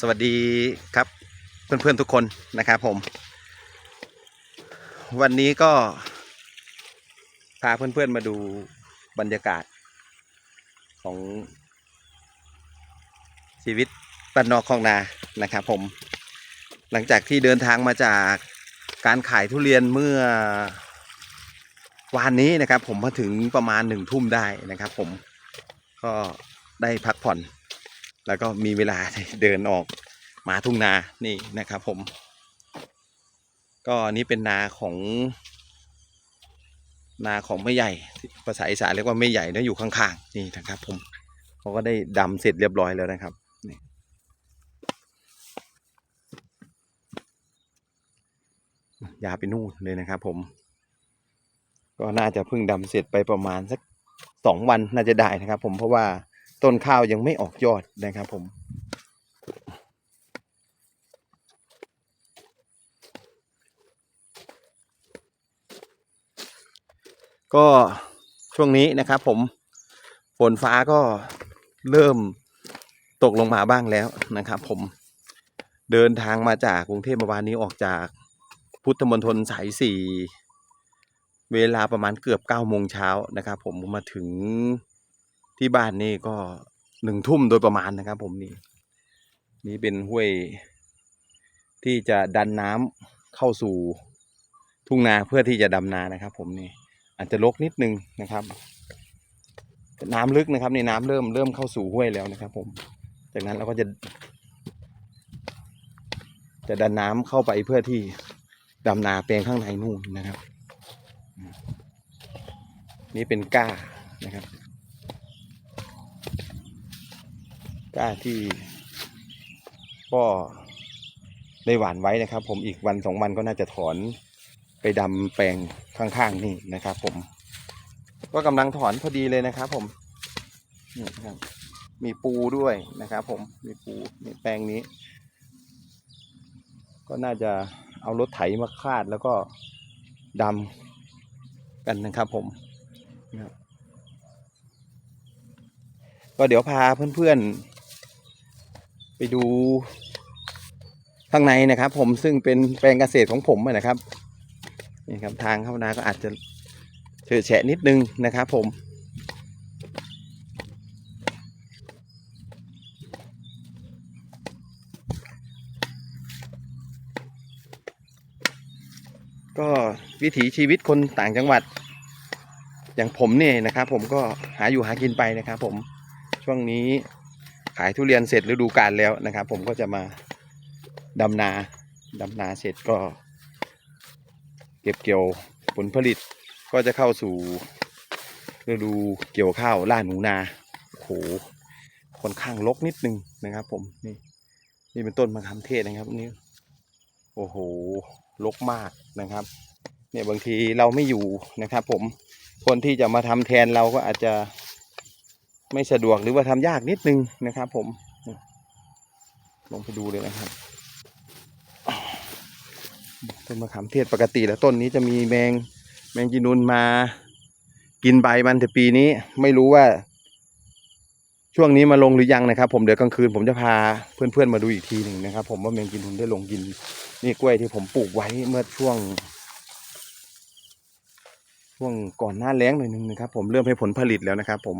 สวัสดีครับเพื่อนๆทุกคนนะครับผม วันนี้ก็พาเพื่อนๆมาดูบรรยากาศของชีวิตบ้านนอกคลองนานะครับผม หลังจากที่เดินทางมาจากการขายทุเรียนเมื่อวานนี้นะครับ ผมมาถึงประมาณหนึ่งทุ่มได้นะครับ ผมก็ได้พักผ่อน แล้วก็มีเวลาเดินออกมาทุ่งนานี่นะครับผม ก็นี้เป็นนาของ นาของไม่ใหญ่ภาษาอีสานเรียกว่าไม่ใหญ่นะอยู่ข้างๆนี่นะครับ ผมเขาก็ได้ดำเสร็จเรียบร้อยแล้วนะครับนี่ยาไปนู่นเลยนะครับ ผม ก็น่าจะเพิ่งดำเสร็จไปประมาณสักสองวันน่าจะได้นะครับ ผมเพราะว่า ต้นข้าวยังไม่ออกยอดนะครับผมก็ช่วงนี้นะครับผมฝนฟ้าก็เริ่มตกลงมาบ้างแล้วนะครับผมเดินทางมาจากกรุงเทพเมื่อวานนี้ออกจากพุทธมณฑลสายสี่เวลาประมาณเกือบเก้าโมงเช้านะครับผมมาถึง ที่บ้านนี่ก็หนึ่งทุ่มโดยประมาณนะครับผมนี่ นี่เป็นห้วยที่จะดันน้ำเข้าสู่ทุ่งนาเพื่อที่จะดำนานะครับ ผมนี่ อาจจะลกนิดนึงนะครับ น้ำลึกนะครับนี่น้ำเริ่มเริ่มเข้าสู่ห้วยแล้วนะครับ ผม จากนั้นเราก็จะ จะดันน้ำเข้าไปเพื่อที่ดำนาแปลงข้างในนู่นนะครับ นี่เป็นก้านะครับ ก้าที่ก็ได้หวานไว้นะครับ ผมอีกวันสองวันก็น่าจะถอนไปดำแปลงข้างๆนี่นะครับ ผม ก็กำลังถอนพอดีเลยนะครับผมนี่ครับมีปูด้วยนะครับ ผมมีปูนี่แปลงนี้ ก็น่าจะเอารถไถมาคาดแล้วก็ดำกันนะครับ ผมก็เดี๋ยวพาเพื่อนๆ ไปดูข้างในนะครับ ผมซึ่งเป็นแปลงเกษตรของผมนะครับนี่ครับทางเข้านาก็อาจจะเฉอแฉะนิดนึงนะครับผมก็วิถีชีวิตคนต่างจังหวัด อย่างผมเนี่ยนะครับ ผมก็หาอยู่หากินไปนะครับ ผมช่วงนี้ ขายทุเรียนเสร็จฤดูกาลแล้วนะครับ ผมก็จะมาดำนาดำนาเสร็จก็ เก็บเกี่ยวผลผลิตก็จะเข้าสู่ฤดูเกี่ยวข้าวล่าหนูนาโอ้โหค่อนข้างรกนิดนึงนะครับ ผมนี่นี่เป็นต้นมะขามเทศนะครับนี่โอ้โหรกมากนะครับ เนี่ยบางทีเราไม่อยู่นะครับ ผมคนที่จะมาทำแทนเราก็อาจจะ ไม่สะดวกหรือว่าทำยากนิดนึงนะครับ ผมลองไปดูเลยนะครับต้นมะขามเทศปกติแล้วต้นนี้จะมีแมงแมงจีนูนมากินใบมันแต่ปีนี้ไม่รู้ว่า ช่วงนี้มาลงหรือยังนะครับ ผมเดี๋ยวกลางคืนผมจะพาเพื่อนๆมาดูอีกทีหนึ่งนะครับ ผมว่าแมงจีนูนได้ลงกินนี่กล้วยที่ผมปลูกไว้เมื่อช่วง ช่วงก่อนหน้าแล้งหน่อยนึงนะครับ ผมเริ่มให้ผลผลิตแล้วนะครับ ผม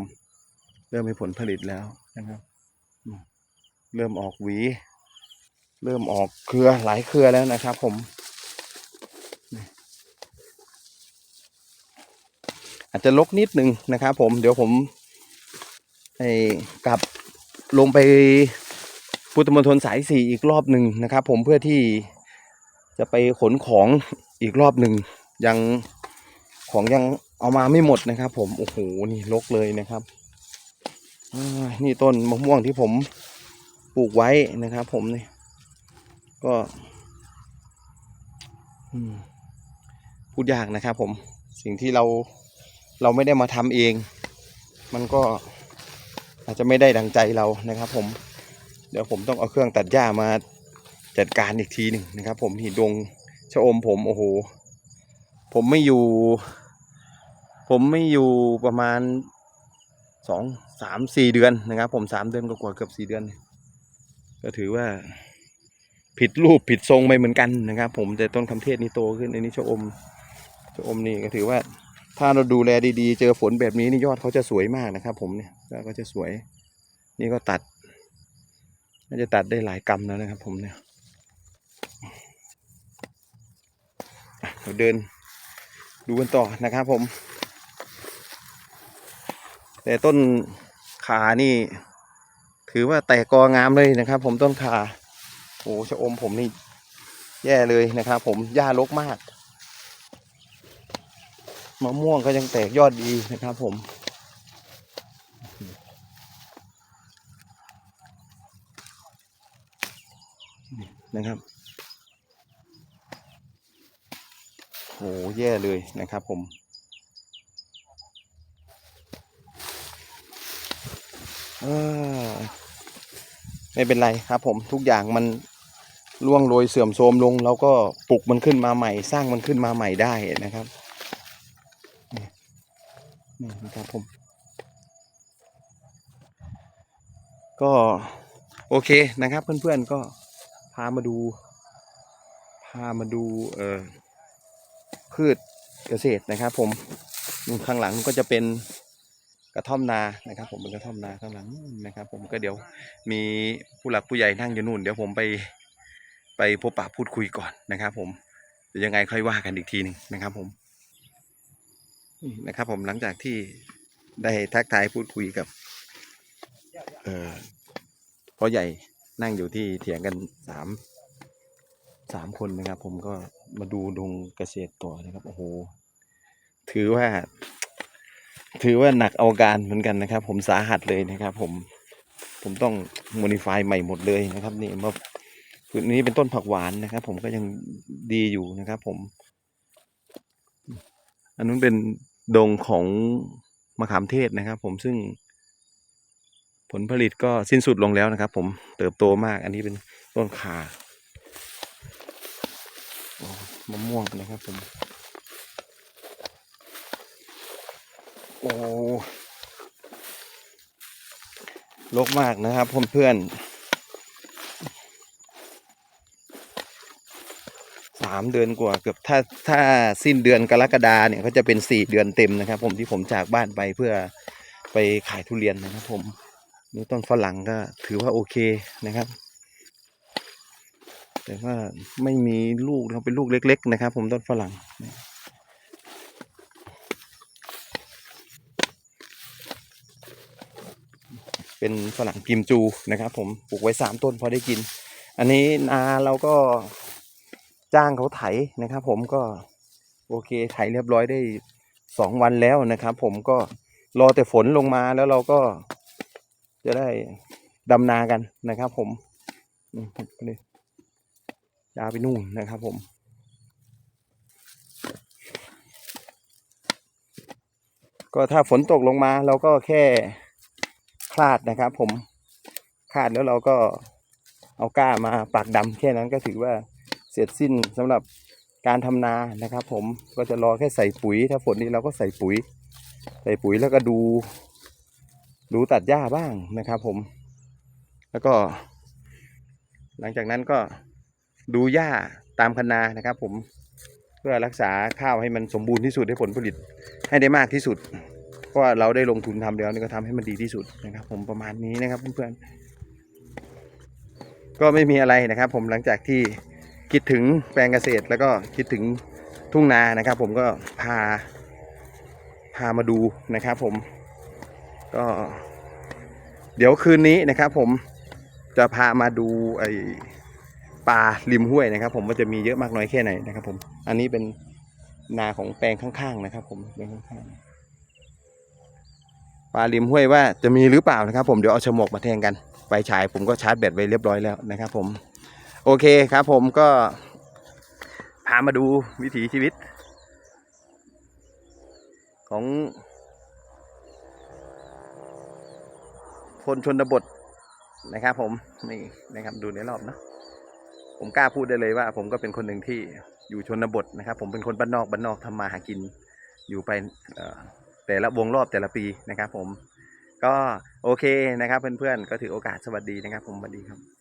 เริ่มให้ผลผลิตแล้วนะครับอืมเริ่มออกหวี เริ่มออกเครือหลายเครือแล้วนะครับ ผม อาจจะลกนิดนึงนะครับ ผมเดี๋ยวผมไอ้กลับลงไปพุทธมณฑลสายสี่อีกรอบหนึ่งนะครับ ผมเพื่อที่จะไปขนของอีกรอบหนึ่งยังของยังเอามาไม่หมดนะครับ ผมโอ้โหนี่ลกเลยนะครับอ่า นี่ต้นมะม่วงที่ผมปลูกไว้นะครับ ผมนี่ก็พูดยากนะครับ ผมสิ่งที่เราเราไม่ได้มาทำเอง มันก็อาจจะไม่ได้ดังใจเรานะครับ ผม เดี๋ยวผมต้องเอาเครื่องตัดหญ้ามาจัดการอีกทีหนึ่งนะครับ ผมหีดงชะอมผมโอ้โห ผมไม่อยู่ ผมไม่อยู่ประมาณสอง สามสี่เดือนนะครับ ผมสามเดือนก็กว่าเกือบสี่เดือน ก็ถือว่าผิดรูปผิดทรงไปเหมือนกันนะครับ ผมแต่ต้นคำเทศนี่โตขึ้นอันนี้ชะอมชะอมนี่ก็ถือว่า ถ้าเราดูแลดีๆ เจอฝนแบบนี้นี่ยอดเขาจะสวยมากนะครับ ผมเนี่ยก็จะสวย นี่ก็ตัดน่าจะตัดได้หลายกรัมแล้วนะครับ ผมเนี่ยเราเดินดูกันต่อนะครับผม แต่ต้น ขานี่ ถือว่าแตกกองามเลยนะครับ ผมต้นขาโอ้ชะอมผมนี่แย่เลยนะครับ ผมหญ้ารกมากมะม่วงก็ยังแตกยอดดีนะครับ ผมนะครับโหแย่เลยนะครับผม อไม่เป็นไรครับ ผมทุกอย่างมันล่วงโรยเสื่อมโทรมลงเราก็ปลุกมันขึ้นมาใหม่ สร้างมันขึ้นมาใหม่ได้นะครับนี่นี่นะครับผม ก็โอเคนะครับ เพื่อนๆก็พามาดู พามาดูเอ่อพืชเกษตรนะครับ ผมข้างหลังก็จะเป็น กระท่อมนานะครับผมเป็นกระท่อมนาข้างหลังนะครับ ผมก็เดี๋ยวมีผู้หลักผู้ใหญ่นั่งอยู่นู่น เดี๋ยวผมไปไปพบปะพูดคุยก่อนนะครับ ผมเดี๋ยวยังไงค่อยว่ากันอีกทีหนึ่งนะครับ ผมนะครับ ผมหลังจากที่ได้ทักทายพูดคุยกับเออพ่อใหญ่นั่งอยู่ที่เถียงกันสามสามคนนะครับ ผมก็มาดูดงเกษตรต่อนะครับโอ้โหถือว่า ถือว่าหนักเอาการเหมือนกันนะครับ ผมสาหัสเลยนะครับ ผมผมต้องโมดิฟายใหม่หมดเลยนะครับ นี่มาพื้นนี้เป็นต้นผักหวานนะครับ ผมก็ยังดีอยู่นะครับ ผม อันนู้นเป็นดงของมะขามเทศนะครับ ผมซึ่ง ผลผลิตก็สิ้นสุดลงแล้วนะครับ ผมเติบโตมาก อันนี้เป็นต้นขามะม่วงนะครับ ผม โอ้ลกมากนะครับ เพื่อนๆสามเดือนกว่าเกือบถ้าถ้าสิ้นเดือนกรกฎาเนี่ยก็จะเป็นสี่เดือนเต็มนะครับ ผมที่ผมจากบ้านไปเพื่อไปขายทุเรียนนะครับ ผมนี่ต้นฝรั่งก็ถือว่าโอเคนะครับ แต่ว่าไม่มีลูกนะครับเป็นลูกเล็ก ๆ นะครับ ผมต้นฝรั่ง เป็นฝรั่งกิมจูนะครับ ผมปลูกไว้สามต้นพอได้กิน อันนี้นาเราก็จ้างเขาไถนะครับ ผมก็โอเคไถเรียบร้อยได้สองวันแล้วนะครับ ผมก็รอแต่ฝนลงมาแล้วเราก็จะได้ดำนากันนะครับ ผมอืมไปเลยยาไปนู่นนะครับ ผมก็ถ้าฝนตกลงมาเราก็แค่ คลาดนะครับ ผมคลาดแล้วเราก็เอาก้ามาปากดำแค่นั้นก็ถือว่าเสร็จสิ้นสำหรับการทำนานะครับ ผมก็จะรอแค่ใส่ปุ๋ย ถ้าฝนนี้เราก็ใส่ปุ๋ย ใส่ปุ๋ยแล้วก็ดู ดูตัดหญ้าบ้างนะครับ ผม แล้วก็ หลังจากนั้นก็ดูหญ้าตามคันนานะครับ ผมเพื่อรักษาข้าวให้มันสมบูรณ์ที่สุดให้ผลผลิตให้ได้มากที่สุด เพราะว่าเราได้ลงทุนทำแล้วนี่ก็ทำให้มันดีที่สุดนะครับ ผมประมาณนี้นะครับเพื่อนๆก็ไม่มีอะไรนะครับ ผมหลังจากที่คิดถึงแปลงเกษตร แล้วก็คิดถึงทุ่งนานะครับ ผมก็พาพามาดูนะครับ ผมก็ เดี๋ยวคืนนี้นะครับ ผมจะพามาดูไอปลาริมห้วยนะครับ ผมว่าจะมีเยอะมากน้อยแค่ไหนนะครับ ผมอันนี้เป็นนาของแปลงข้างๆนะครับ ผมแปลงข้างๆ ปลาริมห้วยว่าจะมีหรือเปล่านะครับ ผมเดี๋ยวเอาฉมวกมาแทงกันไฟฉายผมก็ชาร์จแบตไว้เรียบร้อยแล้วนะครับ ผม โอเคครับ ผมก็พามาดูวิถีชีวิต ของ คนชนบทนะครับ ผมนี่นะครับดูในรอบนะผมกล้าพูดได้เลยว่า ผมก็เป็นคนหนึ่งที่อยู่ชนบทนะครับ ผมเป็นคนบ้านนอกบ้านนอกทำมาหากินอยู่ไปเอ แต่ละวงรอบแต่ละปีนะครับผมก็โอเคนะครับเพื่อนๆก็ถือโอกาสสวัสดีนะครับผมสวัสดีครับ